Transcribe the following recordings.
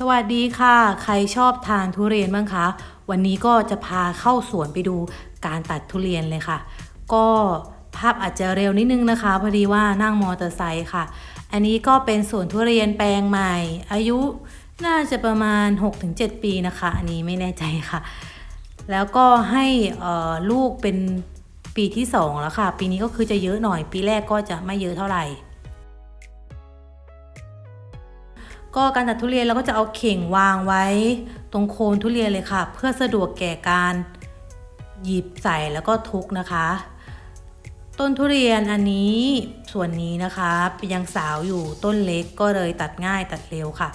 สวัสดีค่ะ ใครชอบทานทุเรียนบ้างคะ วันนี้ก็จะพาเข้าสวนไปดูการตัดทุเรียนเลยค่ะ ก็ภาพอาจจะเร็วนิดนึงนะคะ พอดีว่านั่งมอเตอร์ไซค์ค่ะ อันนี้ก็เป็นสวนทุเรียนแปลงใหม่ อายุน่าจะประมาณ 6-7 ปีนะคะ อันนี้ไม่แน่ใจค่ะ แล้วก็ให้ลูกเป็นปีที่ 2 แล้วค่ะ ปีนี้ก็คือจะเยอะหน่อย ปีแรกก็จะไม่เยอะเท่าไหร่ ก็การตัดทุเรียนเราก็จะเอาเข่งวางไว้ ตรงโคนทุเรียนเลยค่ะ เพื่อสะดวกแก่การหยิบใส่แล้วก็ทุกนะคะ ต้นทุเรียนอันนี้ส่วนนี้นะคะยังสาวอยู่ต้นเล็กก็เลยตัดง่ายตัดเร็วค่ะ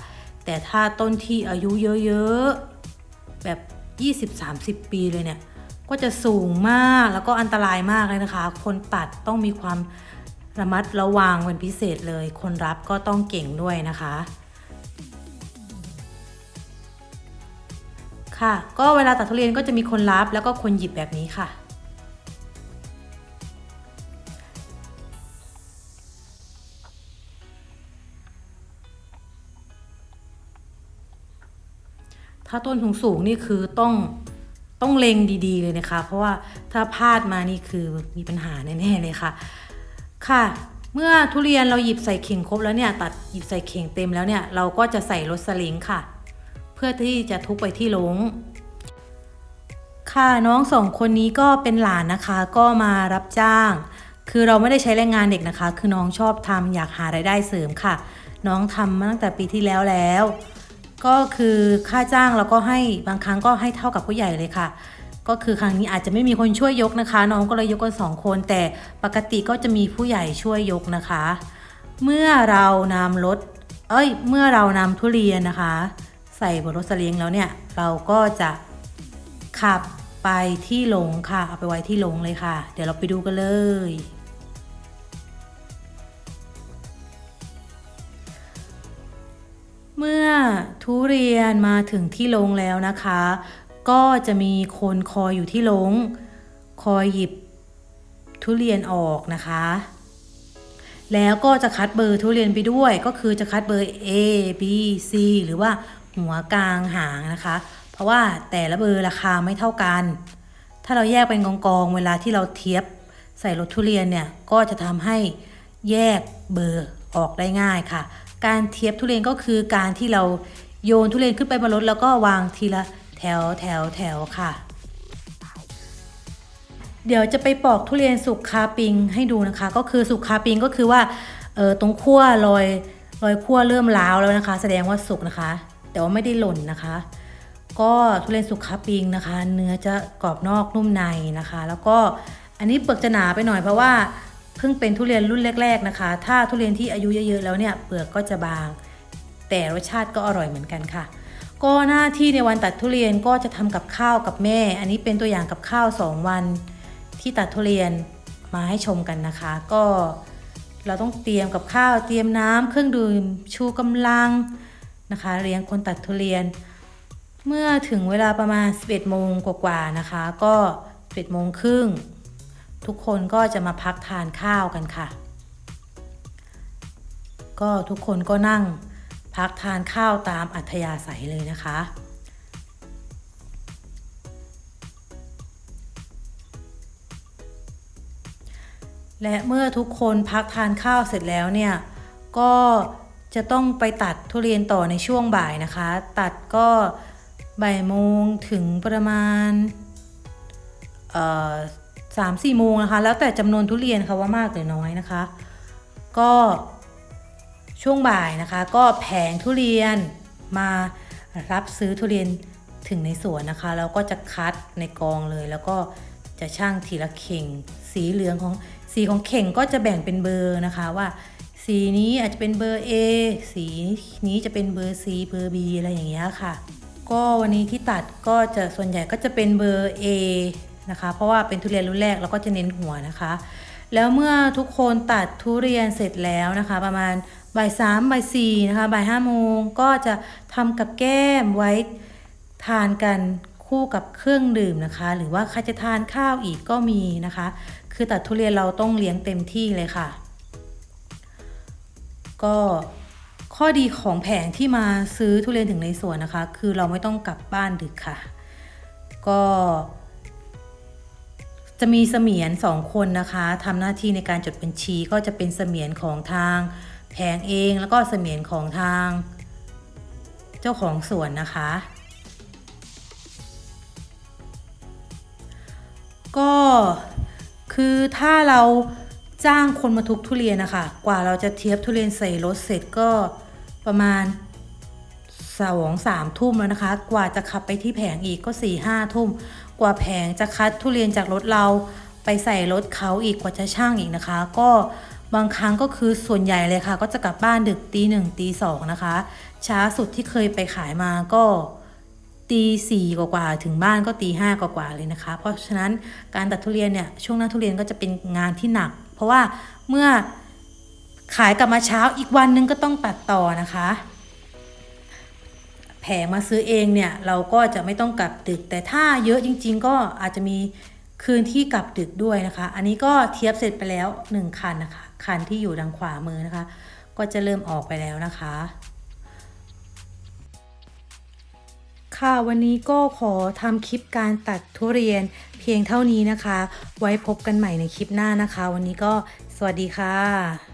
แต่ถ้าต้นที่อายุเยอะๆแบบ 20-30 ปีเลยเนี่ยก็จะสูงมากแล้วก็อันตรายมากเลยนะคะ คนตัดต้องมีความระมัดระวังเป็นพิเศษเลย คนรับก็ต้องเก่งด้วยนะคะ ค่ะ ก็เวลาตัดทุเรียนก็จะมีคนรับแล้วก็คนหยิบแบบนี้ค่ะ ถ้าต้นสูงสูงนี่คือต้องต้องเล็งดีๆเลยนะคะ เพราะว่าถ้าพลาดมานี่คือมีปัญหาแน่ๆเลยค่ะ ค่ะเมื่อทุเรียนเราหยิบใส่เข่งครบแล้วเนี่ยตัดหยิบใส่เข่งเต็มแล้วเนี่ยเราก็จะใส่รถสลิงค่ะ พื่อที่จะทุกไปที่หลง ค่ะน้องสองคนนี้ก็เป็นหลานนะคะก็มารับจ้าง คือเราไม่ได้ใช้แรงงานเด็กนะคะ คือน้องชอบทำอยากหารายได้เสริมค่ะ น้องทำมาตั้งแต่ปีที่แล้วแล้ว ก็คือค่าจ้างเราก็ให้บางครั้งก็ให้เท่ากับผู้ใหญ่เลยค่ะก็คือครั้งนี้อาจจะไม่มีคนช่วยยกนะคะ น้องก็เลยยกกันสองคน แต่ปกติก็จะมีผู้ใหญ่ช่วยยกนะคะ เมื่อเรานำรถเอ้ย เมื่อเรานำทุเรียนนะคะ ใส่บนรถสลียงแล้วเนี่ย เราก็จะขับไปที่ลงค่ะ เอาไปไว้ที่ลงเลยค่ะ เดี๋ยวเราไปดูกันเลย เมื่อทุเรียนมาถึงที่ลงแล้วนะคะ ก็จะมีคนคอยอยู่ที่ลง คอยหยิบทุเรียนออกนะคะแล้วก็จะคัดเบอร์ทุเรียนไปด้วย ก็คือจะคัดเบอร์ A B C หรือว่า หัวกลางหางนะคะ เพราะว่าแต่ละเบอร์ราคาไม่เท่ากัน ถ้าเราแยกเป็นกองๆเวลาที่เราเทียบใส่รถทุเรียนเนี่ยก็จะทำให้แยกเบอร์ออกได้ง่ายค่ะ การเทียบทุเรียนก็คือการที่เราโยนทุเรียนขึ้นไปบนรถแล้วก็วางทีละแถวแถวแถวค่ะ เดี๋ยวจะไปปอกทุเรียนสุกคาปิงให้ดูนะคะ ก็คือสุกคาปิงก็คือว่าเออตรงขั้วรอยรอยขั้วเริ่มร้าวแล้วนะคะ แสดงว่าสุกนะคะ แต่ว่าไม่ได้หล่นนะคะ ก็ทุเรียนสุกคาปิงนะคะ เนื้อจะกรอบนอกนุ่มในนะคะ แล้วก็อันนี้เปลือกจะหนาไปหน่อยเพราะว่าเพิ่งเป็นทุเรียนรุ่นแรก ๆนะคะ ถ้าทุเรียนที่อายุเยอะๆแล้วเนี่ยเปลือกก็จะบาง แต่รสชาติก็อร่อยเหมือนกันค่ะ ก็หน้าที่ในวันตัดทุเรียนก็จะทำกับข้าวกับแม่ อันนี้เป็นตัวอย่างกับข้าว 2 วันที่ตัดทุเรียนมาให้ชมกันนะคะ ก็เราต้องเตรียมกับข้าวเตรียมน้ำเครื่องดื่มชูกำลัง นะคะ เลี้ยงคนตัดทุเรียน เมื่อถึงเวลาประมาณ 11โมงกว่าๆนะคะ ก็ 11โมงครึ่งทุกคนก็จะมาพักทานข้าวกันค่ะ ก็ทุกคนก็นั่งพักทานข้าวตามอัธยาศัยเลยนะคะ และเมื่อทุกคนพักทานข้าวเสร็จแล้วเนี่ย ก็ จะต้องไปตัดทุเรียนต่อในช่วงบ่ายนะคะ ตัดก็บ่ายโมงถึงประมาณสามสี่โมงนะคะ แล้วแต่จำนวนทุเรียนค่ะว่ามากหรือน้อยนะคะ ก็ช่วงบ่ายนะคะ ก็แผงทุเรียนมารับซื้อทุเรียนถึงในสวนนะคะ แล้วก็จะคัดในกองเลย แล้วก็จะช่างทีละเข่ง สีเหลืองของสีของเข่งก็จะแบ่งเป็นเบอร์นะคะว่า สีนี้อาจจะเป็นเบอร์ A สีนี้จะเป็นเบอร์ C เบอร์ B อะไรอย่างเงี้ยค่ะ ก็วันนี้ที่ตัดก็จะส่วนใหญ่ก็จะเป็นเบอร์ A นะคะ เพราะว่าเป็นทุเรียนรุ่นแรกเราก็จะเน้นหัวนะคะ แล้วเมื่อทุกคนตัดทุเรียนเสร็จแล้วนะคะ ประมาณบ่ายสามบ่ายสี่นะคะบ่ายห้าโมงก็จะทำกับแก้มไว้ทานกันคู่กับเครื่องดื่มนะคะ หรือว่าใครจะทานข้าวอีกก็มีนะคะ คือตัดทุเรียนเราต้องเลี้ยงเต็มที่เลยค่ะ ก็ข้อดีของแผงที่มาซื้อทุเรียนถึงในสวนนะคะ คือเราไม่ต้องกลับบ้านดึกค่ะ ก็ จะมีเสมียนสองคนนะคะทำหน้าที่ในการจดบัญชีก็จะเป็นเสมียนของทางแผงเองแล้วก็เสมียนของทาง เจ้าของสวนนะคะ ก็คือถ้าเรา จ้างคนมาทุบทุเรียนนะคะกว่าเราจะเทียบทุเรียนใส่รถเสร็จก็ประมาณสองสามทุ่มแล้วนะคะ กว่าจะขับไปที่แผงอีกก็สี่ห้าทุ่ม กว่าแผงจะคัดทุเรียนจากรถเราไปใส่รถเขาอีกกว่าจะช่างอีกนะคะ ก็บางครั้งก็คือส่วนใหญ่เลยค่ะ ก็จะกลับบ้านดึกตีหนึ่งตีสองนะคะ ช้าสุดที่เคยไปขายมาก็ตีสี่กว่าๆถึงบ้านก็ตีห้ากว่าๆเลยนะคะ เพราะฉะนั้นการตัดทุเรียนเนี่ยช่วงหน้าทุเรียนก็จะเป็นงานที่หนัก ราะว่าเมื่อขายกลับมาเช้าอีกวันนึงก็ต้องตัดต่อนะคะ แผงมาซื้อเองเนี่ยเราก็จะไม่ต้องกลับดึก แต่ถ้าเยอะจริง ๆ ก็อาจจะมีคืนที่กลับดึกด้วยนะคะ อันนี้ก็เทียบเสร็จไปแล้วหนึ่งคันนะคะ คันที่อยู่ทางขวามือนะคะ ก็จะเริ่มออกไปแล้วนะคะ ค่ะวันนี้ก็ขอทำคลิปการตัดทุเรียน เพียงเท่านี้นะคะ ไว้พบกันใหม่ในคลิปหน้านะคะ วันนี้ก็สวัสดีค่ะ